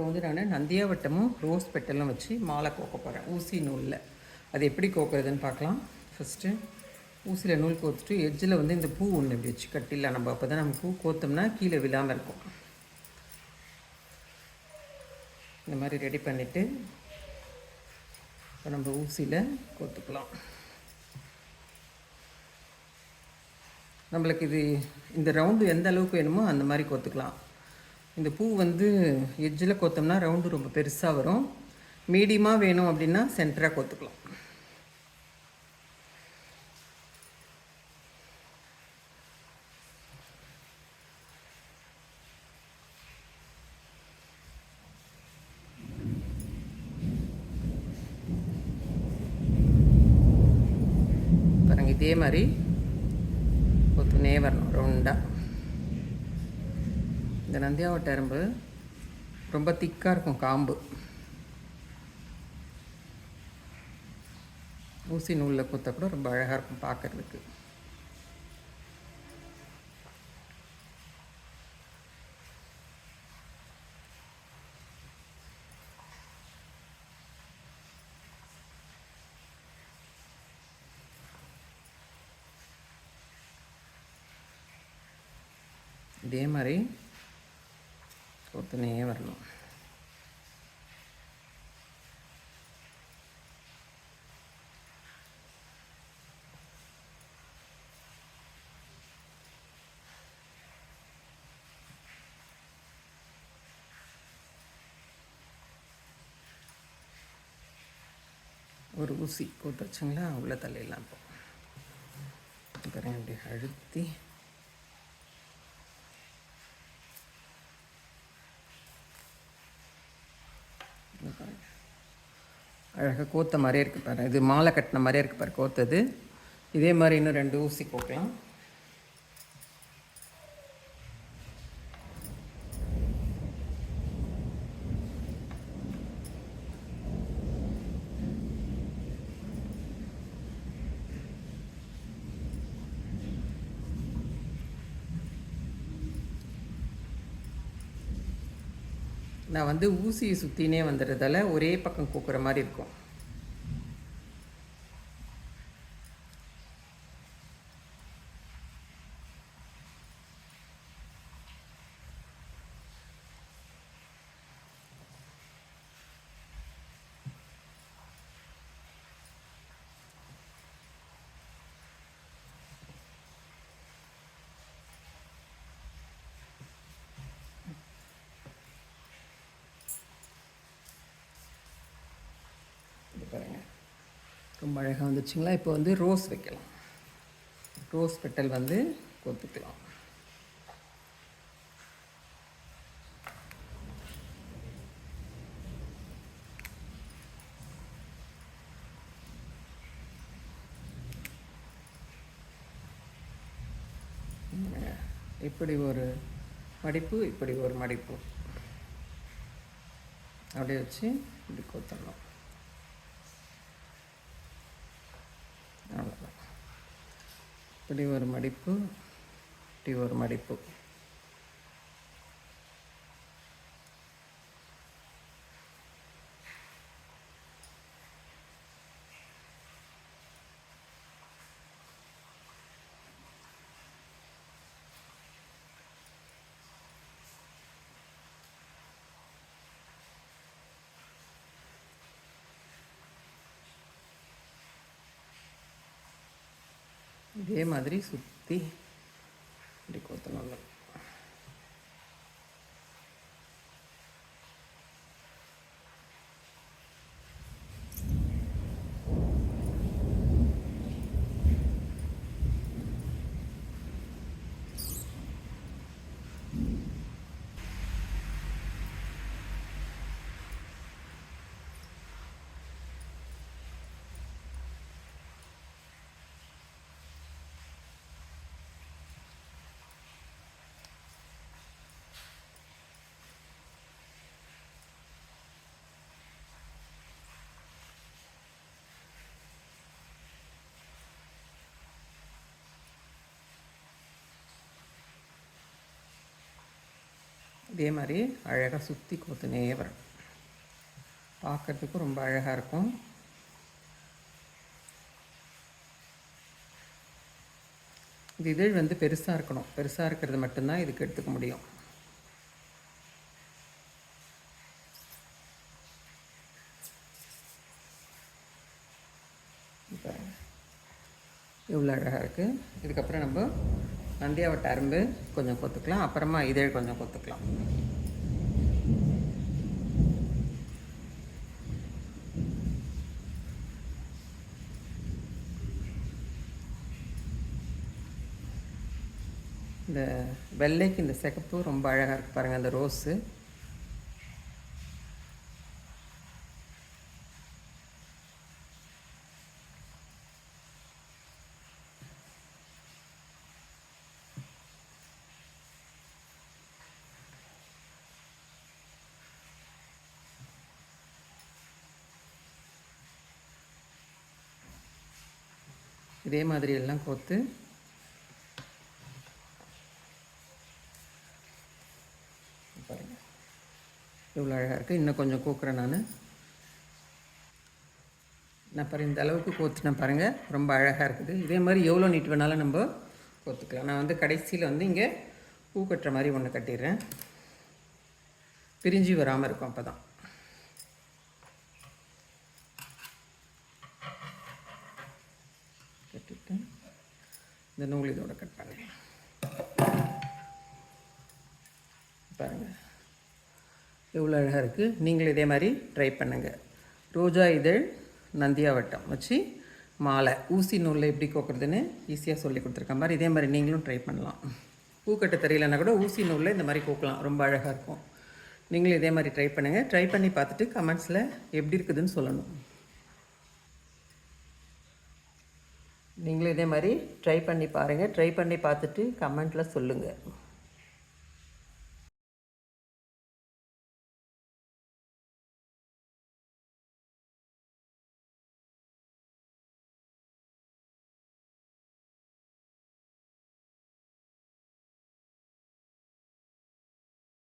இப்போ வந்து நான் நந்தியாவட்டமும் ரோஸ் பெட்டலும் வச்சு மாலை கோக்க போகிறேன் ஊசி நூலில். அது எப்படி கோக்குறதுன்னு பார்க்கலாம். ஃபஸ்ட்டு ஊசியில் நூல் கோத்துட்டு எட்ஜில் வந்து இந்த பூ ஒன்று இப்படி வச்சு கட்டிடலாம். நம்ம அப்போ தான் நம்ம பூ கோத்தோம்னா கீழே விழாமல் இருக்கும். இந்த மாதிரி ரெடி பண்ணிவிட்டு இப்போ நம்ம ஊசியில் கோத்துக்கலாம். நம்மளுக்கு இது இந்த ரவுண்டு எந்த அளவுக்கு வேணுமோ அந்த மாதிரி கோத்துக்கலாம். இந்த பூ வந்து எஜ்ஜில் கோத்தோம்னா ரவுண்டு ரொம்ப பெருசாக வரும். மீடியமாக வேணும் அப்படின்னா சென்டராக கோத்துக்கலாம். இதே மாதிரி கொத்துனே வரணும் ரவுண்டாக இந்த நந்தியாவட்ட எறும்பு ரொம்ப திக்காக இருக்கும் காம்பு. ஊசி நூலில் குத்த கூட ரொம்ப அழகாக இருக்கும் பார்க்கறதுக்கு இதே மாதிரி கொத்துனே வரணும் ஒரு ஊசி போட்டு வச்சுங்களா உள்ள தள்ளிடலாம் இப்போ இப்படி அழுத்தி பாருங்கள் அழகாக கோத்த மாதிரியே இருக்குது பாரு. இது மாலை கட்டின மாதிரியே இருக்குது பாரு கோத்தது. இதே மாதிரி இன்னும் ரெண்டு ஊசி கோக்கலாம் நான் வந்து ஊசியை சுற்றினே வந்துடுறதால ஒரே பக்கம் கூக்குற மாதிரி இருக்கும் இது பாருங்க ரொம்ப அழகாக வந்துச்சுங்களா இப்போ வந்து ரோஸ் வைக்கலாம். ரோஸ் பெட்டல் வந்து கொத்துக்கலாம் இப்படி ஒரு மடிப்பு இப்படி ஒரு மடிப்பு. அப்படியே வச்சு இப்படி கொத்தணும் இப்படி ஒரு மடிப்பு இப்படி ஒரு மடிப்பு. இதே மாதிரி சுற்றி இப்படி கொத்தணும் இதே மாதிரி அழகாக சுற்றி கோத்துனே வரும். பார்க்குறதுக்கும் ரொம்ப அழகாக இருக்கும். இந்த இதழ் வந்து பெருசாக இருக்கணும். பெருசாக இருக்கிறது மட்டும்தான் இதுக்கு எடுத்துக்க முடியும். பாருங்க இவ்வளோ அழகாக இருக்குது இதுக்கப்புறம் நம்ம நந்தியாவட்ட அரும்பு கொஞ்சம் கொத்துக்கலாம். அப்புறமா இதழ் கொஞ்சம் கொத்துக்கலாம். இந்த வெள்ளைக்கு இந்த சிகப்பு ரொம்ப அழகாக இருக்குது பாருங்கள் அந்த ரோஸு. இதே மாதிரி எல்லாம் கோத்து. பாருங்கள் இவ்வளோ அழகாக இருக்குது இன்னும் கொஞ்சம் கோக்குறேன் நான். நான் பாரு இந்த அளவுக்கு கோத்துனா பாருங்கள் ரொம்ப அழகாக இருக்குது. இதே மாதிரி எவ்வளோ நீட் வேணாலும் நம்ம கோத்துக்கலாம். நான் வந்து கடைசியில் வந்து இங்கே பூ கட்டுற மாதிரி ஒன்று கட்டிடுறேன். பிரிஞ்சு வராமல் இருக்கும் அப்போ தான் இந்த நூல் இதோட கட் பண்ணுறேன் பாருங்கள் எவ்வளோ அழகாக இருக்குது நீங்களும் இதே மாதிரி ட்ரை பண்ணுங்கள் ரோஜா இதழ் நந்தியாவட்டம் வச்சு மாலை. ஊசி நூலில் எப்படி கோக்குறதுன்னு ஈஸியாக சொல்லி கொடுத்துருக்க மாதிரி இதே மாதிரி நீங்களும் ட்ரை பண்ணலாம். பூக்கட்டு தெரியலனா கூட ஊசி நூலில் இந்த மாதிரி கோக்கலாம். ரொம்ப அழகாக இருக்கும். நீங்களும் இதே மாதிரி ட்ரை பண்ணுங்கள் ட்ரை பண்ணி பார்த்துட்டு கமெண்ட்ஸில் எப்படி இருக்குதுன்னு சொல்லணும். நீங்களும் இதே மாதிரி ட்ரை பண்ணி பாருங்கள் ட்ரை பண்ணி பார்த்துட்டு கமெண்ட்டில் சொல்லுங்கள்